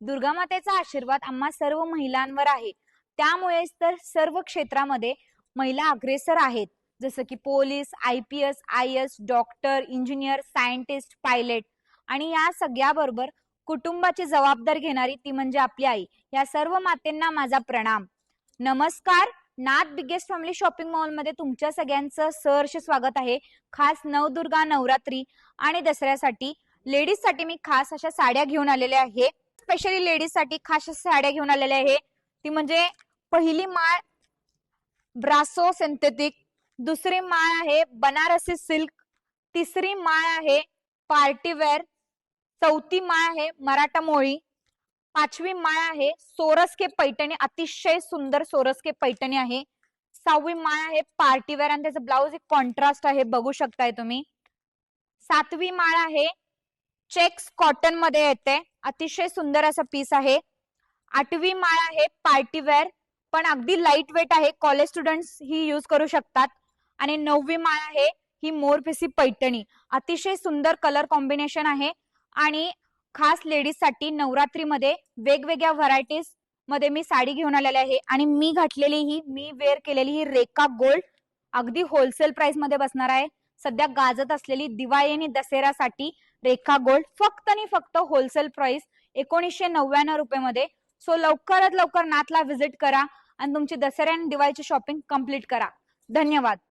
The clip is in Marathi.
दुर्गा मातेचा आशीर्वाद आम्हा सर्व महिलांवर आहे. त्यामुळेच तर सर्व क्षेत्रामध्ये महिला अग्रेसर आहेत. जसं की police I P S I S doctor engineer scientist pilot आणि या सगळ्याबरोबर कुटुंबाची जबाबदारी घेणारी ती म्हणजे आपली आई. या सर्व मातेंना माझा प्रणाम. नमस्कार. नाथ बिगेस्ट फॅमिली शॉपिंग मॉलमध्ये तुमच्या सगळ्यांचं सहर्ष स्वागत आहे. खास नवदुर्गा नवरात्री आणि दसऱ्यासाठी लेडीजसाठी मी खास अशा साड्या घेऊन आलेल्या आहे. स्पेशली लेडीजसाठी खास साड्या घेऊन आलेल्या आहे. ती म्हणजे पहिली माळ ब्रासो सिंथेटिक दुसरी माळ आहे बनारसी सिल्क तिसरी माळ आहे पार्टीवेअर चौथी माळ आहे मराठा मोळी पाचवी माळ आहे सोरसके पैठणी अतिशय सुंदर सोरसके पैठणी आहे. सहावी माळ आहे पार्टीवेअर आणि त्याचं ब्लाऊज एक कॉन्ट्रास्ट आहे बघू शकताय तुम्ही. सातवी माळ आहे चेक्स कॉटनमध्ये येते. अतिशय सुंदर असा पीस आहे. आठवी माळ आहे पार्टीवेअर पण अगदी लाइट वेट आहे. कॉलेज स्टुडंट्स ही युज करू शकतात. आणि नववी माळ आहे. ही मोरपिसी पैठणी. अतिशय सुंदर कलर कॉम्बिनेशन आहे. आणि खास लेडीजसाठी नवरात्रीमध्ये वेगवेगळ्या व्हरायटीजमध्ये मी साडी घेऊन आलेली आहे. आणि मी घातलेली ही मी वेअर केलेली ही रेका गोल्ड अगदी होलसेल प्राइसमध्ये बसणार आहे. सध्या गाजत असलेली दिवाळी आणि दसऱ्यासाठी रेखा गोल्ड फक्त आणि फक्त होलसेल प्राइस एकोणीसशे नव्याण्णव रुपये मध्ये सो लवकरात लवकर नाथला व्हिजिट करा आणि तुमची दसऱ्या आणि दिवाळीची शॉपिंग कंप्लीट करा. धन्यवाद.